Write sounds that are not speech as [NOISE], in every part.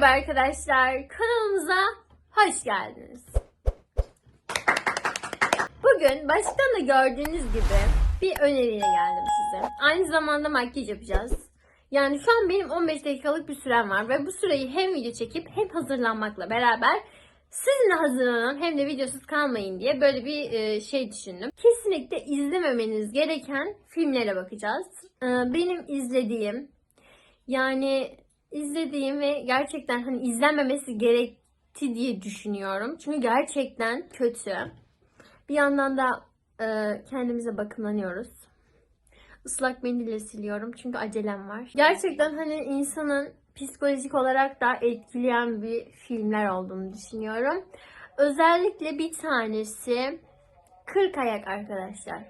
Merhaba arkadaşlar, kanalımıza hoş geldiniz. Bugün baştan da gördüğünüz gibi bir öneriyle geldim size. Aynı zamanda makyaj yapacağız. Yani şu an benim 15 dakikalık bir sürem var ve bu süreyi hem video çekip hem hazırlanmakla beraber sizinle hazırlanan hem de videosuz kalmayın diye böyle bir e, şey düşündüm. Kesinlikle izlememeniz gereken filmlere bakacağız. E, Benim izlediğim yani izlediğim ve gerçekten hani izlenmemesi gerekti diye düşünüyorum. Çünkü gerçekten kötü. Bir yandan da e, kendimize bakımlanıyoruz. Islak mendille siliyorum çünkü acelem var. Gerçekten hani insanın psikolojik olarak da etkileyen bir filmler olduğunu düşünüyorum. Özellikle bir tanesi 40 ayak arkadaşlar.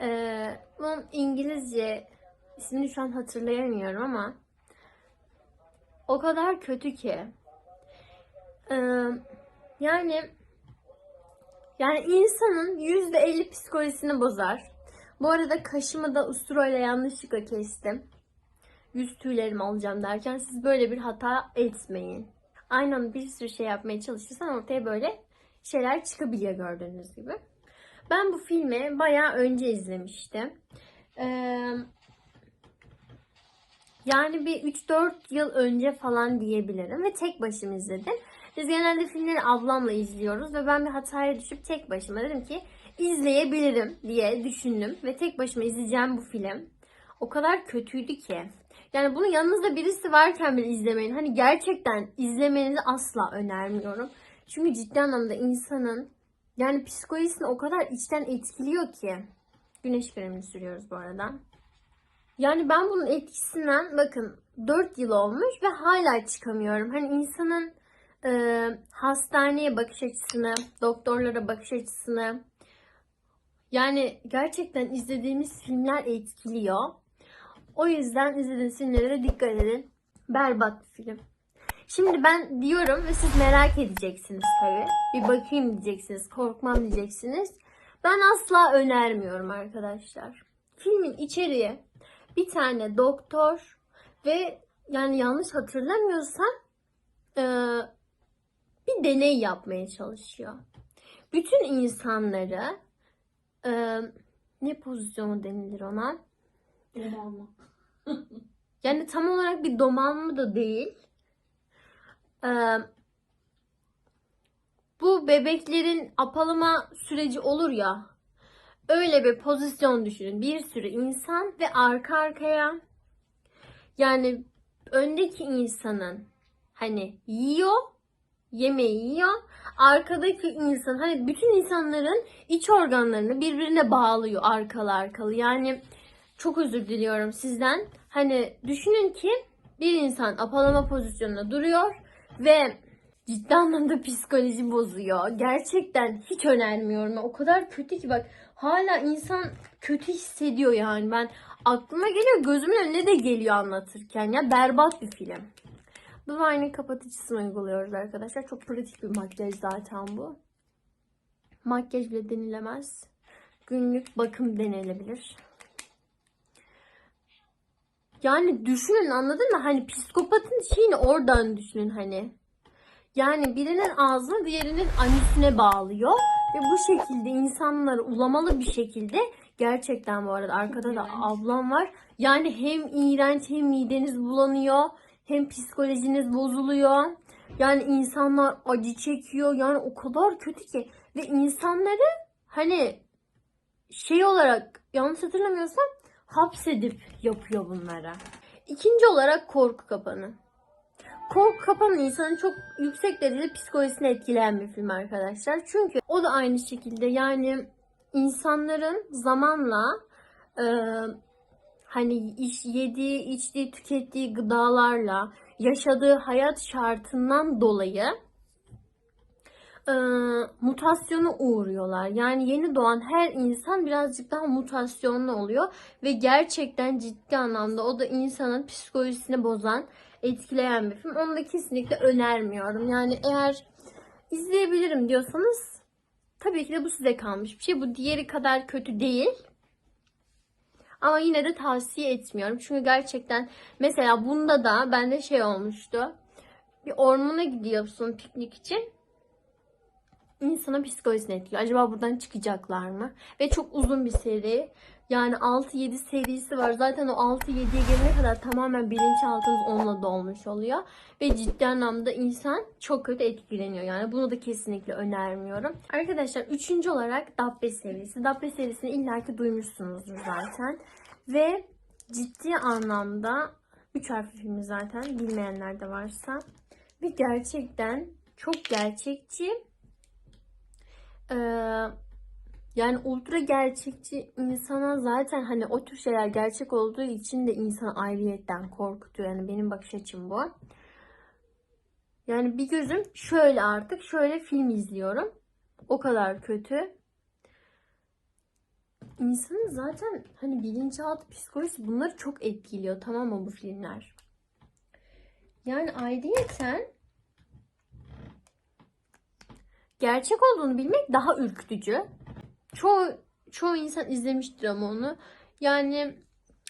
Ee, bunun İngilizce ismini şu an hatırlayamıyorum ama o kadar kötü ki. Ee, yani yani insanın %50 psikolojisini bozar. Bu arada kaşımı da usturayla yanlışlıkla kestim. Yüz tüylerimi alacağım derken siz böyle bir hata etmeyin. Aynı anda bir sürü şey yapmaya çalışırsan ortaya böyle şeyler çıkabiliyor gördüğünüz gibi. Ben bu filmi bayağı önce izlemiştim. Ee, yani bir 3-4 yıl önce falan diyebilirim ve tek başıma izledim. Biz genelde filmleri ablamla izliyoruz ve ben bir hataya düşüp tek başıma dedim ki izleyebilirim diye düşündüm ve tek başıma izleyeceğim bu film. O kadar kötüydü ki. Yani bunu yanınızda birisi varken bile izlemeyin. Hani gerçekten izlemenizi asla önermiyorum. Çünkü ciddi anlamda insanın yani psikolojisini o kadar içten etkiliyor ki. Güneş kremini sürüyoruz bu arada. Yani ben bunun etkisinden bakın 4 yıl olmuş ve hala çıkamıyorum. Hani insanın e, hastaneye bakış açısını, doktorlara bakış açısını yani gerçekten izlediğimiz filmler etkiliyor. O yüzden izlediğiniz filmlere dikkat edin. Berbat bir film. Şimdi ben diyorum ve siz merak edeceksiniz tabii. Bir bakayım diyeceksiniz, korkmam diyeceksiniz. Ben asla önermiyorum arkadaşlar. Filmin içeriği bir tane doktor ve yani yanlış hatırlamıyorsam e, bir deney yapmaya çalışıyor. Bütün insanları e, ne pozisyonu denilir ona? Domalma. [LAUGHS] Yani tam olarak bir domalma da değil. E, bu bebeklerin apalama süreci olur ya. Öyle bir pozisyon düşünün. Bir sürü insan ve arka arkaya yani öndeki insanın hani yiyor, yemeği yiyor. Arkadaki insan hani bütün insanların iç organlarını birbirine bağlıyor arkalı arkalı. Yani çok özür diliyorum sizden. Hani düşünün ki bir insan apalama pozisyonunda duruyor ve ciddi anlamda psikoloji bozuyor. Gerçekten hiç önermiyorum. O kadar kötü ki bak hala insan kötü hissediyor yani. Ben aklıma geliyor gözümün önüne de geliyor anlatırken ya berbat bir film. Duvağının kapatıcısını uyguluyoruz arkadaşlar. Çok pratik bir makyaj zaten bu. Makyaj bile denilemez. Günlük bakım denilebilir. Yani düşünün anladın mı? Hani psikopatın şeyini oradan düşünün hani. Yani birinin ağzını diğerinin anüsüne bağlıyor. Ve bu şekilde insanları ulamalı bir şekilde gerçekten bu arada arkada da ablam var. Yani hem iğrenç hem mideniz bulanıyor hem psikolojiniz bozuluyor. Yani insanlar acı çekiyor. Yani o kadar kötü ki. Ve insanları hani şey olarak yanlış hatırlamıyorsam hapsedip yapıyor bunlara. İkinci olarak korku kapanı. Korku kapanı insanın çok yüksek derecede psikolojisini etkileyen bir film arkadaşlar. Çünkü o da aynı şekilde yani insanların zamanla e, hani iş, yediği, içtiği, tükettiği gıdalarla yaşadığı hayat şartından dolayı e, mutasyona uğruyorlar. Yani yeni doğan her insan birazcık daha mutasyonlu oluyor ve gerçekten ciddi anlamda o da insanın psikolojisini bozan, etkileyen bir film. Onu da kesinlikle önermiyorum. Yani eğer izleyebilirim diyorsanız tabii ki de bu size kalmış bir şey. Bu diğeri kadar kötü değil. Ama yine de tavsiye etmiyorum. Çünkü gerçekten mesela bunda da bende şey olmuştu. bir ormana gidiyorsun piknik için. İnsana psikolojisini etkiliyor. Acaba buradan çıkacaklar mı? Ve çok uzun bir seri. Yani 6-7 serisi var. Zaten o 6-7'ye gelene kadar tamamen bilinçaltınız onunla dolmuş oluyor. Ve ciddi anlamda insan çok kötü etkileniyor. Yani bunu da kesinlikle önermiyorum. Arkadaşlar üçüncü olarak Dabbe serisi. Dabbe serisini illaki duymuşsunuzdur zaten. Ve ciddi anlamda 3 harfli filmi zaten bilmeyenler de varsa. Ve gerçekten çok gerçekçi. Ee, yani ultra gerçekçi insana zaten hani o tür şeyler gerçek olduğu için de insan ayrıyetten korkutuyor. Yani benim bakış açım bu. Yani bir gözüm şöyle artık şöyle film izliyorum. O kadar kötü. İnsanın zaten hani bilinçaltı psikolojisi bunları çok etkiliyor tamam mı bu filmler? Yani ayrıyeten gerçek olduğunu bilmek daha ürkütücü. Çoğu çoğu insan izlemiştir ama onu. Yani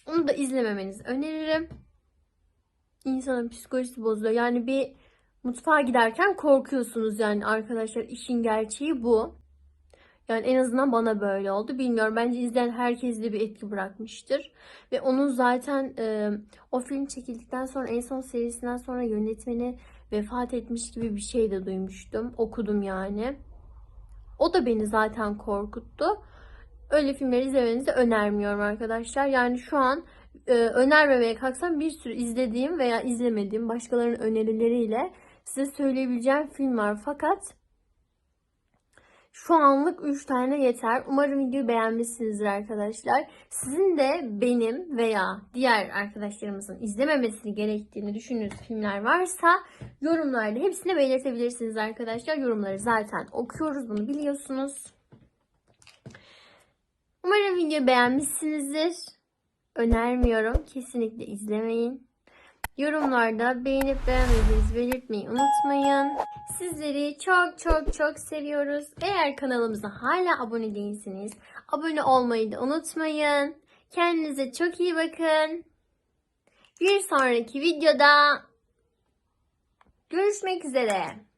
onu da izlememenizi öneririm. İnsanın psikolojisi bozuluyor. Yani bir mutfağa giderken korkuyorsunuz yani arkadaşlar işin gerçeği bu. Yani en azından bana böyle oldu. Bilmiyorum. Bence izleyen herkesle bir etki bırakmıştır. Ve onun zaten e, o film çekildikten sonra en son serisinden sonra yönetmeni vefat etmiş gibi bir şey de duymuştum. Okudum yani. O da beni zaten korkuttu. Öyle filmleri izlemenizi önermiyorum arkadaşlar. Yani şu an e, önermemeye kalksam bir sürü izlediğim veya izlemediğim başkalarının önerileriyle size söyleyebileceğim film var. Fakat şu anlık 3 tane yeter. Umarım videoyu beğenmişsinizdir arkadaşlar. Sizin de benim veya diğer arkadaşlarımızın izlememesini gerektiğini düşündüğünüz filmler varsa yorumlarda hepsini belirtebilirsiniz arkadaşlar. Yorumları zaten okuyoruz bunu biliyorsunuz. Umarım videoyu beğenmişsinizdir. Önermiyorum. Kesinlikle izlemeyin. Yorumlarda beğenip beğenmediğinizi belirtmeyi unutmayın. Sizleri çok çok çok seviyoruz. Eğer kanalımıza hala abone değilseniz abone olmayı da unutmayın. Kendinize çok iyi bakın. Bir sonraki videoda görüşmek üzere.